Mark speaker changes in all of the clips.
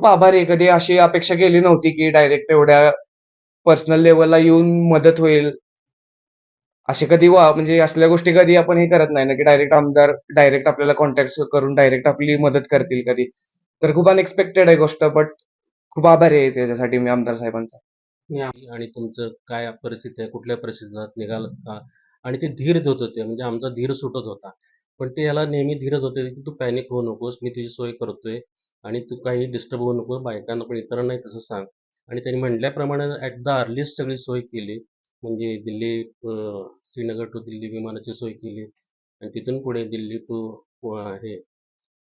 Speaker 1: खूप आभारी आहे. कधी अशी अपेक्षा केली नव्हती, की डायरेक्ट एवढ्या पर्सनल लेवलला येऊन मदत होईल. असे कधी वा म्हणजे असल्या गोष्टी कधी आपण हे करत नाही ना, की डायरेक्ट आमदार डायरेक्ट आपल्याला कॉन्टॅक्ट करून डायरेक्ट आपली मदत करतील कधी. तर खूप अनएक्सपेक्टेड आहे गोष्ट, बट खूप आभारी आहे त्याच्यासाठी मी आमदार साहेबांचा.
Speaker 2: आणि तुमचं काय परिस्थिती आहे, कुठल्या परिस्थितीत निघालात का? आणि ते धीर देत होते, म्हणजे आमचा धीर सुटत होता. पण ते याला नेहमी धीरच होते, की "तू पॅनिक होऊ नकोस, मी तुझी सोय करतोय आणि तू काही डिस्टर्ब होऊ नको. बायकांना पण इतरांनाही तसं सांग." आणि त्यांनी म्हटल्याप्रमाणे ॲट द अर्लीस्ट सगळी सोय केली. म्हणजे दिल्ली श्रीनगर टू दिल्ली विमानाची सोय केली आणि तिथून पुढे दिल्ली टू हे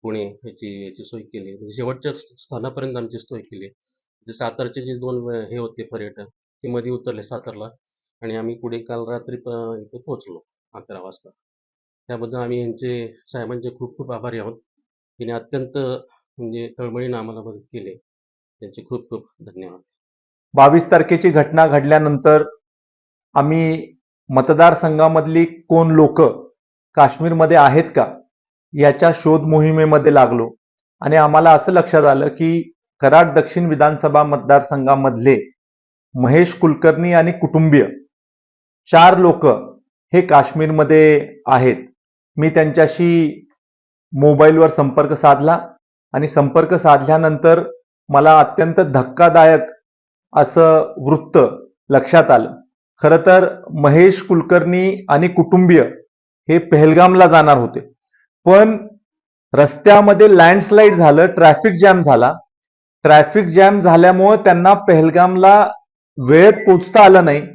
Speaker 2: पुणे ह्याची याची सोय केली. म्हणजे शेवटच्या स्थानापर्यंत आमची सोय केली. म्हणजे सातारचे जे दोन हे होते पर्यटक, ते मध्ये उतरले सातारला आणि आम्ही पुढे काल रात्री प इथे पोहोचलो 11 वाजता. त्याबद्दल आम्ही यांचे साहेबांचे खूप खूप आभारी आहोत. तिने अत्यंत म्हणजे तळमळीनं आम्हाला मदत केली. त्यांचे खूप खूप धन्यवाद.
Speaker 3: 22 तारखेची घटना घडल्यानंतर आम्ही मतदारसंघामधली कोण लोक काश्मीरमध्ये आहेत का? याच्या शोध मोहिमेमध्ये लागलो आणि आम्हाला असं लक्षात आलं, की कराड दक्षिण विधानसभा मतदारसंघामधले महेश कुलकर्णी आणि कुटुंबीय चार लोक हे काश्मीरमध्ये आहेत. मी त्यांच्याशी मोबाईलवर संपर्क साधला आणि संपर्क साधल्यानंतर मला अत्यंत धक्कादायक असं वृत्त लक्षात आलं. खरं तर महेश कुलकर्णी आणि कुटुंबीय हे पहलगामला जाणार होते. पण रस्त्यामध्ये लँडस्लाईड झालं, ट्रॅफिक जॅम झाला. ट्रॅफिक जॅम झाल्यामुळे त्यांना पहलगामला वेळेत पोचता आलं नाही.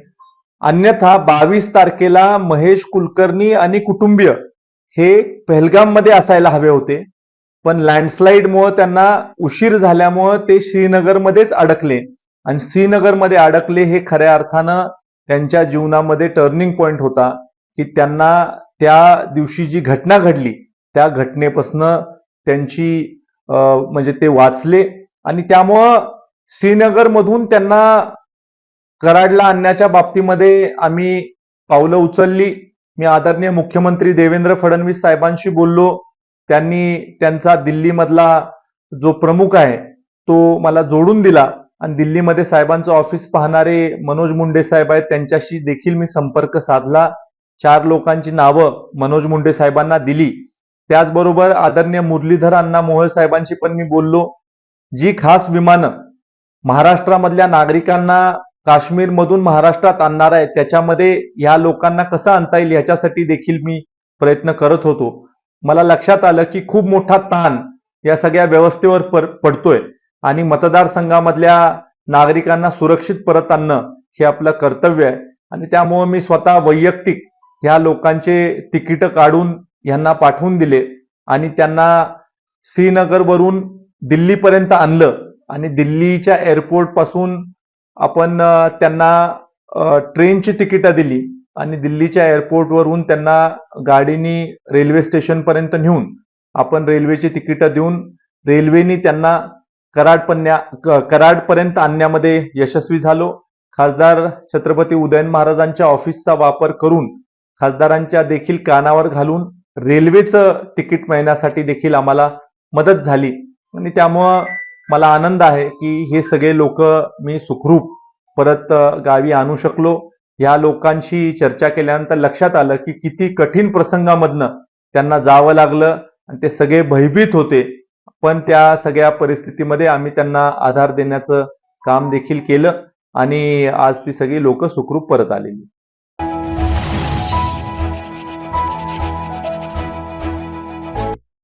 Speaker 3: अन्यथा 22 तारखेला महेश कुलकर्णी आणि कुटुंबीय हे पहलगाममध्ये असायला हवे होते. पण लँडस्लाईडमुळं त्यांना उशीर झाल्यामुळं ते श्रीनगरमध्येच अडकले आणि श्रीनगरमध्ये अडकले हे खऱ्या अर्थानं त्यांच्या जीवनामध्ये टर्निंग पॉइंट होता, की त्यांना त्या दिवशी जी घटना घडली, त्या घटनेपासनं त्यांची म्हणजे ते वाचले आणि त्यामुळं श्रीनगरमधून त्यांना कराडला आणण्याच्या बाबतीमध्ये आम्ही पावलं उचलली. मी आदरणीय मुख्यमंत्री देवेंद्र फडणवीस साहेबांशी बोललो. त्यांनी त्यांचा दिल्लीमधला जो प्रमुख आहे, तो मला जोडून दिला आणि दिल्लीमध्ये साहेबांचं ऑफिस पाहणारे मनोज मुंडे साहेब आहेत, त्यांच्याशी देखील मी संपर्क साधला. चार लोकांची नावं मनोज मुंडे साहेबांना दिली. त्याचबरोबर आदरणीय मुरलीधर अण्णा मोहोळ साहेबांशी पण मी बोललो. जी खास विमानं महाराष्ट्रामधल्या नागरिकांना काश्मीरमधून महाराष्ट्रात आणणार आहे त्याच्यामध्ये ह्या लोकांना कसं आणता येईल ह्याच्यासाठी देखील मी प्रयत्न करत होतो. मला लक्षात आलं, की खूप मोठा ताण या सगळ्या व्यवस्थेवर पडतोय. आणि मतदारसंघामधल्या नागरिकांना सुरक्षित परत आणणं हे आपलं कर्तव्य आहे. आणि त्यामुळं मी स्वतः वैयक्तिक ह्या लोकांचे तिकीट काढून ह्यांना पाठवून दिले आणि त्यांना श्रीनगरवरून दिल्लीपर्यंत आणलं. आणि दिल्लीच्या एअरपोर्टपासून आपण त्यांना ट्रेनची तिकीटं दिली. आणि दिल्लीच्या एअरपोर्टवरून त्यांना गाडीनी रेल्वे स्टेशनपर्यंत नेऊन आपण रेल्वेची तिकीटं देऊन रेल्वेनी त्यांना कराडपण्या कराडपर्यंत आणण्यामध्ये यशस्वी झालो. खासदार छत्रपती उदयन महाराजांच्या ऑफिसचा वापर करून खासदारांच्या देखील कानावर घालून रेल्वेचं तिकीट मिळण्यासाठी देखील आम्हाला मदत झाली आणि त्यामुळं मला आनंद आहे, की हे सगळे लोक मी सुखरूप परत गावी आणू शकलो. या लोकांशी चर्चा केल्यानंतर लक्षात आलं, की किती कठीण प्रसंगामधनं त्यांना जावं लागलं आणि ते सगळे भयभीत होते. पण त्या सगळ्या परिस्थितीमध्ये आम्ही त्यांना आधार देण्याचं काम देखील केलं आणि आज ती सगळी लोक सुखरूप परत आलेली.